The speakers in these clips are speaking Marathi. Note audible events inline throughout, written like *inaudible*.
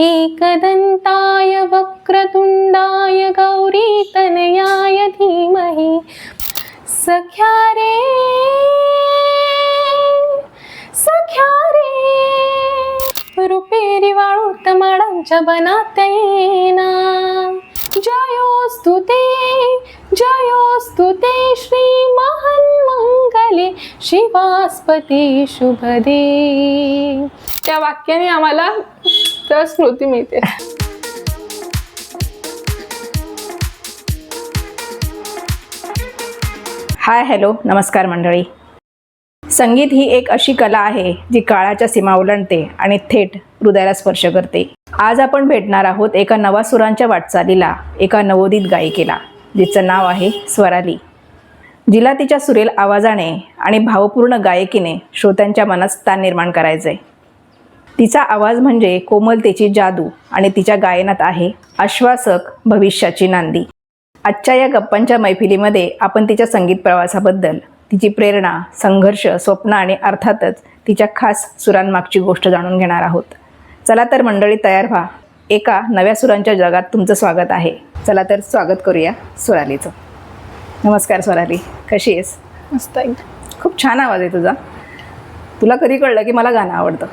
एकदन्ताय वक्रतुण्डाय गौरीतनयाय धीमहि। सख्या रे सख्या रे रुपेरी वाळूत माडांच्या बनात येना जयोस्तु ते जयोस्तु ते श्रीमहन्मङ्गले शिवास्पती शुभदे। त्या वाक्याने आम्हाला तर स्मृती मिळते. हाय हॅलो नमस्कार मंडळी. संगीत ही एक अशी कला आहे जी काळाच्या सीमा ओलांडते आणि थेट हृदयाला स्पर्श करते. आज आपण भेटणार आहोत एका नवा सुरांच्या वाटचालीला एका नवोदित गायिकेला जिचं नाव आहे स्वराली. जिला तिच्या सुरेल आवाजाने आणि भावपूर्ण गायकीने श्रोत्यांच्या मनात स्थान निर्माण करायचे तिचा आवाज म्हणजे कोमलतेची जादू आणि तिच्या गायनात आहे आश्वासक भविष्याची नांदी. आजच्या या गप्पांच्या मैफिलीमध्ये आपण तिच्या संगीत प्रवासाबद्दल तिची प्रेरणा संघर्ष स्वप्न आणि अर्थातच तिच्या खास सुरांमागची गोष्ट जाणून घेणार आहोत. चला तर मंडळी तयार व्हा. एका नव्या सुरांच्या जगात तुमचं स्वागत आहे. चला तर स्वागत करूया स्वरालीचं नमस्कार स्वराली कशी आहेस? मस्त आहे. खूप छान आवाज आहे तुझा. तुला कधी कळलं की मला गाणं आवडतं?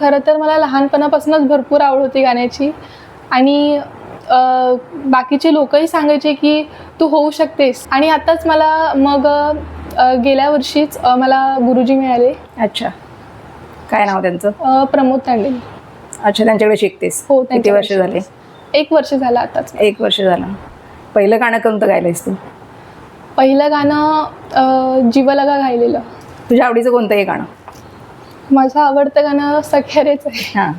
खरं तर मला लहानपणापासूनच भरपूर आवड होती गाण्याची. आणि बाकीचे लोकही सांगायचे की तू होऊ शकतेस. आणि आताच मला मग गेल्या वर्षीच मला गुरुजी मिळाले. अच्छा. काय नाव त्यांचं? प्रमोद तांडे. अच्छा त्यांच्याकडे शिकतेस. हो किती वर्ष झाले? एक वर्ष झालं आताच. एक वर्ष झालं. पहिलं गाणं कोणतं गायलंयस तू? पहिलं गाणं जीवलगा गायलेलं. तुझ्या आवडीचं कोणतं हे गाणं? माझं आवडतं गाणं सख्यारेच आहे. हां.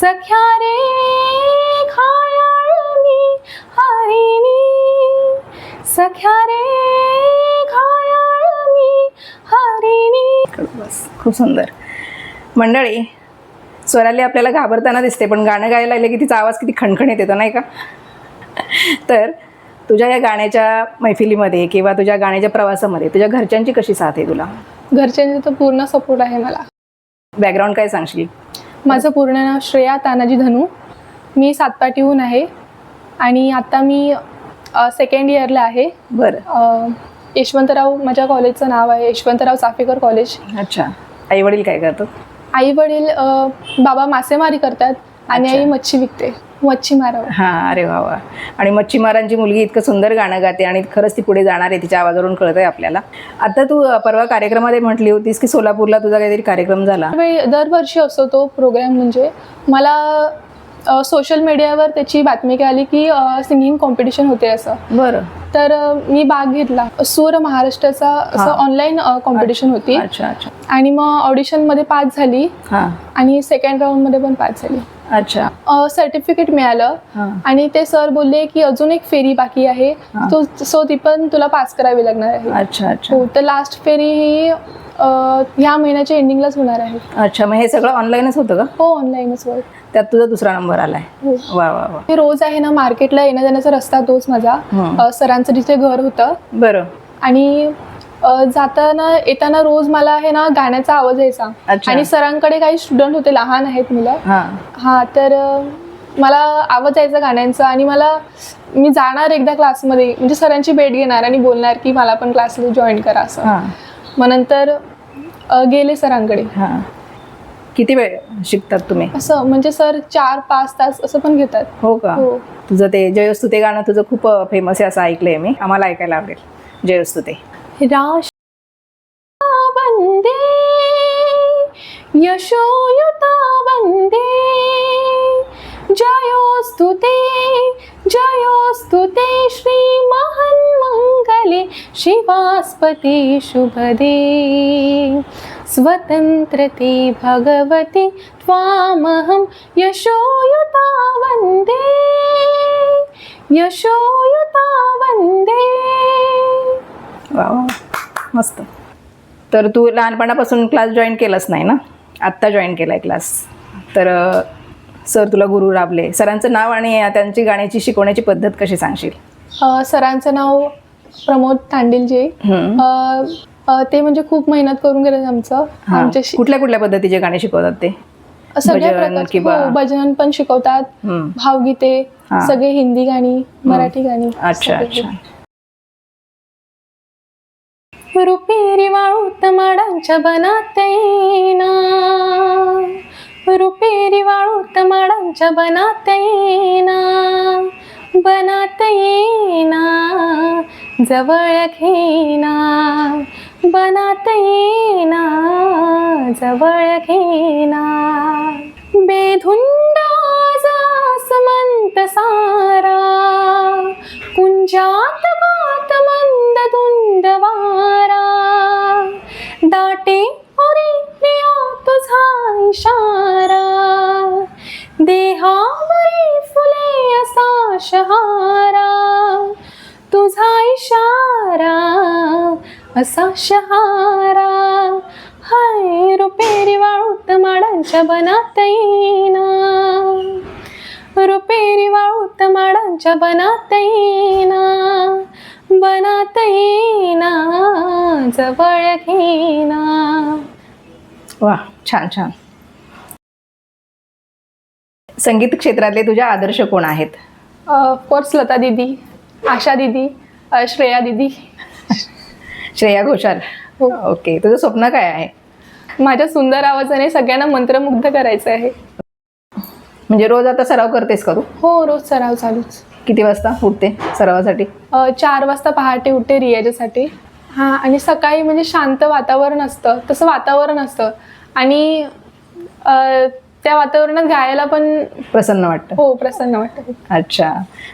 सख्या रे खायाळनी हरिणी. सख्या रे खायाळनी हरिणी. बस खूप सुंदर. मंडळी स्वराली आपल्याला घाबरताना दिसते पण गाणं गायला लागलं की तिचा आवाज किती खणखणीत येतो नाही का? तर तुझ्या या गाण्याच्या मैफिलीमध्ये किंवा तुझ्या गाण्याच्या प्रवासामध्ये तुझ्या घरच्यांची कशी साथ आहे तुला? घरच्यांचा तर पूर्ण सपोर्ट आहे मला. बॅकग्राऊंड काय सांगशील? माझं पूर्ण नाव श्रेया तानाजी धनू. मी सातपाटीहून आहे आणि आता मी सेकंड इयरला आहे. बरं. यशवंतराव माझ्या कॉलेजचं नाव आहे यशवंतराव चाफेकर कॉलेज अच्छा. आई वडील काय करतात? आई वडील बाबा मासेमारी करतात आणि. आई मच्छी विकते. मच्छीमारावर हां अरे वा वा. आणि मच्छीमारांची मुलगी इतकं सुंदर गाणं गाते आणि खरंच ती पुढे जाणार आहे तिच्या आवाजावरून कळत आहे आपल्याला. आता तू परवा कार्यक्रमामध्ये म्हटली होतीस की सोलापूरला तुझा काहीतरी कार्यक्रम झाला. दरवर्षी असतो तो प्रोग्राम म्हणजे मला सोशल मीडियावर त्याची बातमी कळाली की सिंगिंग कॉम्पिटिशन होते असं. बरं. तर मी भाग घेतला. सूर महाराष्ट्राचा असं. ऑनलाईन कॉम्पिटिशन होती. अच्छा अच्छा. आणि मग ऑडिशनमध्ये पास झाली. आणि सेकंड राऊंडमध्ये पण पास झाली. अच्छा. सर्टिफिकेट मिळालं. आणि ते सर बोलले की अजून एक फेरी बाकी आहे. तो सो ती पण तुला पास करावी लागणार आहे. अच्छा अच्छा. हो तर लास्ट फेरी ही ह्या महिन्याच्या एंडिंगलाच होणार आहे. अच्छा मग हे सगळं ऑनलाईनच होतं का? हो ऑनलाईनच वर त्यात तुझा दुसरा नंबर आलाय. हो. वा वा वा. रोज आहे ना मार्केटला येण्या जाण्याचा रस्ता तोच माझा. सरांचं तिथे घर होतं. बरं. आणि जाताना येताना रोज मला आहे ना गाण्याचा आवाज यायचा. अच्छा. आणि सरांकडे काही स्टुडंट होते लहान आहेत मुलं. हां. हा तर अ, मला आवाज यायचा गाण्यांचा आणि मला मी जाणार एकदा क्लासमध्ये. म्हणजे सरांची भेट घेणार आणि बोलणार की मला पण क्लासला जॉईन करा असं. हां. मग नंतर अ, गेले सरांकडे. हां. किती वेळ शिकतात तुम्ही? असं म्हणजे सर चार पाच तास असं पण घेतात. हो का? हो. तुझं ते जयस्तु ते गाणं तुझं खूप फेमस आहे असं ऐकलंय मी. आम्हाला ऐकायला आवडेल. जयस्तु ते यशोयुता वन्दे जयोस्तुते ते जयोस्तु ते श्रीमहन्मङ्गले शिवास्पते शुभदे। स्वतन्त्रते भगवति त्वामहं यशोयुता वन्दे यशोयुता वन्दे वा वा. मस्त. तर तू लहानपणापासून क्लास जॉईन केलाच नाही ना? आत्ता जॉईन केला आहे क्लास तर सर तुला गुरु राबले. सरांचं नाव आणि त्यांची गाण्याची शिकवण्याची पद्धत कशी सांगशील? सरांचं नाव प्रमोद तांडिलजे. ते म्हणजे खूप मेहनत करून गेले आमचं. हा. आमच्याशी कुठल्या कुठल्या पद्धतीचे गाणे शिकवतात ते? सगळ्या भजन हो, भजन पण शिकवतात. भावगीते हा. सगळे हिंदी गाणी मराठी गाणी. अच्छा. अच्छा. रुपेरी वाळूत माडांच्या बनात येईना रुपेरी वाळूत माडांच्या बनात येईना बनात येईना जवळ घेना बनात येईना जवळ घेना बेधुंद आसमंत सारा. असा शहारा. हाय रुपेरी वाळूत माडांच्या बनात येईना रुपेरी वाळूत माडांच्या बनात येईना बनात येईना जवळ घेना वा छान छान. संगीत क्षेत्रातले तुझे आदर्श कोण आहेत? ऑफकोर्स लता दिदी आशा दिदी श्रेया दिदी. श्रेया घोषाल. हो. ओके तुझं स्वप्न काय आहे? माझ्या सुंदर आवाजाने सगळ्यांना मंत्रमुग्ध करायचं आहे. म्हणजे रोज आता सराव करतेस करू हो रोज सराव चालूच. किती वाजता उठते सरावासाठी? अ, चार वाजता पहाटे उठते रियाजासाठी हां आणि सकाळी म्हणजे शांत वातावरण असतं. तसं वातावरण असतं. आणि अ, त्या वातावरणात गायला पण प्रसन्न वाटतं. हो प्रसन्न वाटतं. अच्छा.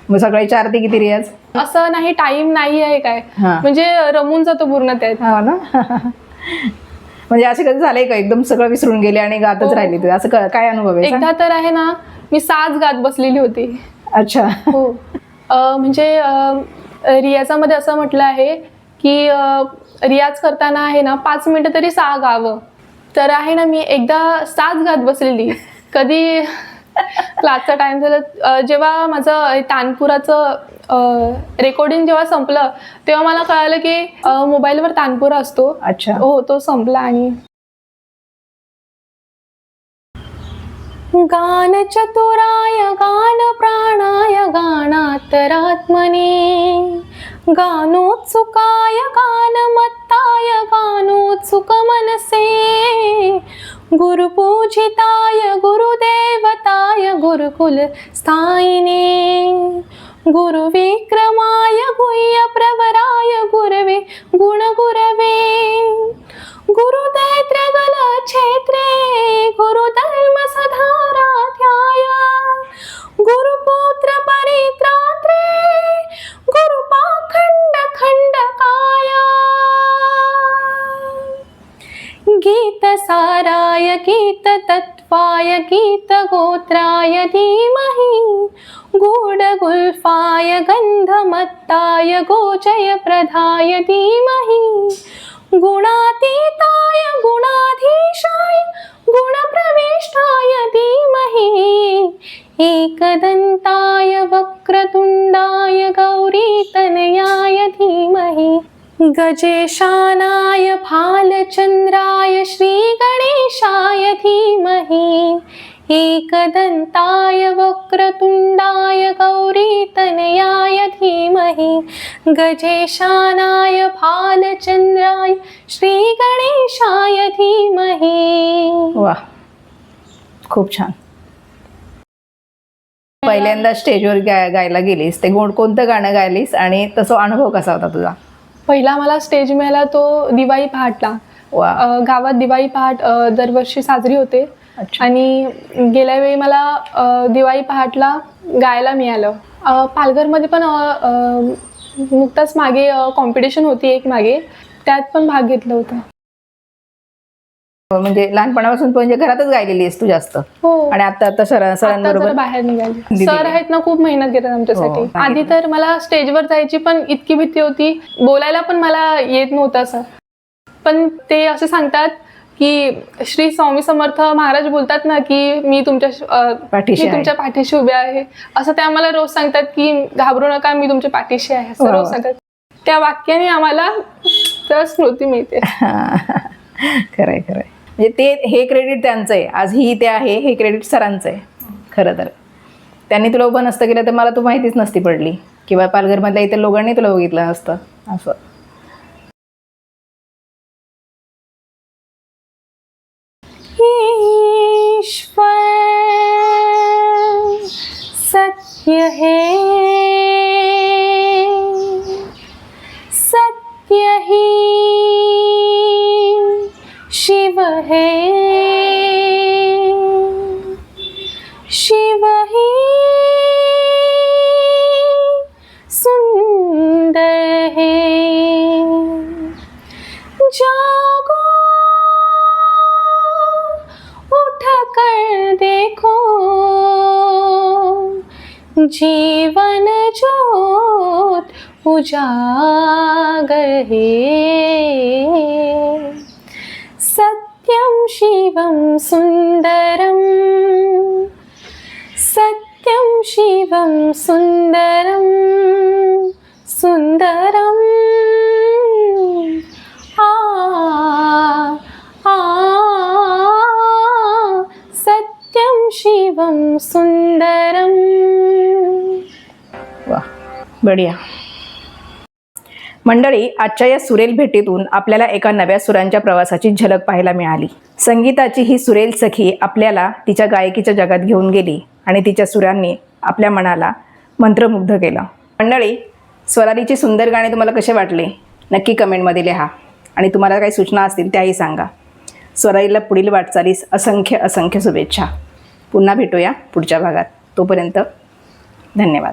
मग सकाळी चार ते किती रियाज असं नाही टाइम नाही आहे काय. हा. म्हणजे रमून जातो पूर्ण त्यात. हा ना? *laughs* म्हणजे असं कधी झालंय का? एकदम सगळं विसरून गेले आणि गातच हो. राहिली तू. असं क- काय अनुभव आहे? सांग? एकदा तर आहे ना मी साज गात बसलेली होती. अच्छा. हो. अ, म्हणजे अ, रियाजामध्ये असं म्हटलं आहे की अ, रियाज करताना आहे ना पाच मिनिटं तरी सा गावं. तर आहे ना मी एकदा साज गात बसलेली. कधी क्लासचा टाइम झाला जेव्हा माझं तानपुराचं रेकॉर्डिंग जेव्हा संपलं तेव्हा मला कळालं की मोबाईलवर तानपुरा असतो. अच्छा. हो तो संपला आणि गान चतुराय गान प्राणाय गानातरात्मने गानोत्सुकाय गानमत्ताय गानोत्सुक मनसे. गुरुपूजिताय गुरुदेवताय गुरुकुल स्थायिने. गुरुविक्रमाय गुह्यप्रवराय गुरवे गुणगुरवे गीतगोत्राय धीमहि गूढगुल्फाय गन्धमत्ताय गोचयप्रधाय धीमहि। गुणातीताय गुणाधीशाय गुणप्रविष्टाय धीमहि। एकदन्ताय वक्रतुण्डाय गौरीतनयाय धीमहि। गजेशानाय फालचन्द्राय श्रीगणेशाय धीमहि। एकदन्ताय वक्रतुण्डाय गौरीतनयाय धीमहि। गजेशानाय फालचन्द्राय श्रीगणेशाय धीमहि। वा खूप छान. पहिल्यांदा स्टेजवर गाय गायला गेलीस ते गोड कोणतं गाणं गायलीस आणि तसा अनुभव कसा होता तुझा? पहिला मला स्टेज मिळाला तो दिवाळी पहाटला. गावात दिवाळी पहाट दरवर्षी साजरी होते. आणि गेल्या वेळी मला दिवाळी पहाटला गायला मिळालं. पालघरमध्ये पण नुकताच मागे कॉम्पिटिशन होती एक मागे. त्यात पण भाग घेतला होता. म्हणजे लहानपणापासून तू म्हणजे घरातच गायलेली आहेस तू जास्त. हो. आणि आता आता सर सरांबरोबर जरा बाहेर निघाली. सर. आहेत ना खूप मेहनत घेतात आमच्यासाठी. हो, आधी. तर मला स्टेजवर जायची पण इतकी भीती होती. बोलायला पण मला येत नव्हतं असं पण ते असे सांगतात की श्री स्वामी समर्थ महाराज बोलतात ना की मी तुमच्या पाठीशी. तुमच्या पाठीशी उभे आहे. असं ते आम्हाला रोज सांगतात की घाबरू नका मी तुमच्या पाठीशी आहे. असं वा रोज. सांगतात. त्या वाक्याने आम्हाला तर स्मृती मिळते. *laughs* खरंय खरंय. म्हणजे ते हे क्रेडिट त्यांचं आहे आज ही ते आहे हे क्रेडिट सरांचं आहे खरं तर. त्यांनी तुला उभं नसतं केलं तर मला तू माहितीच नसती पडली. किंवा पालघरमधल्या इतर लोकांनी तुला बघितलं नसतं. असं. सत्य है जीवन ज्योत उजागर है। सत्यं शिवं सुन्दरम् सत्यं शिवं सुन्दरं सुन्दरम् बढिया. मंडळी आजच्या या सुरेल भेटीतून आपल्याला एका नव्या सुरांच्या प्रवासाची झलक पाहायला मिळाली. संगीताची ही सुरेल सखी आपल्याला तिच्या गायकीच्या जगात घेऊन गेली आणि तिच्या सुरांनी आपल्या मनाला मंत्रमुग्ध केलं. मंडळी स्वरालीची सुंदर गाणे तुम्हाला कसे वाटले? नक्की कमेंटमध्ये लिहा. आणि तुम्हाला काही सूचना असतील त्याही सांगा. स्वरालीला पुढील वाटचालीस असंख्य असंख्य शुभेच्छा. पुन्हा भेटूया पुढच्या भागात. तोपर्यंत धन्यवाद.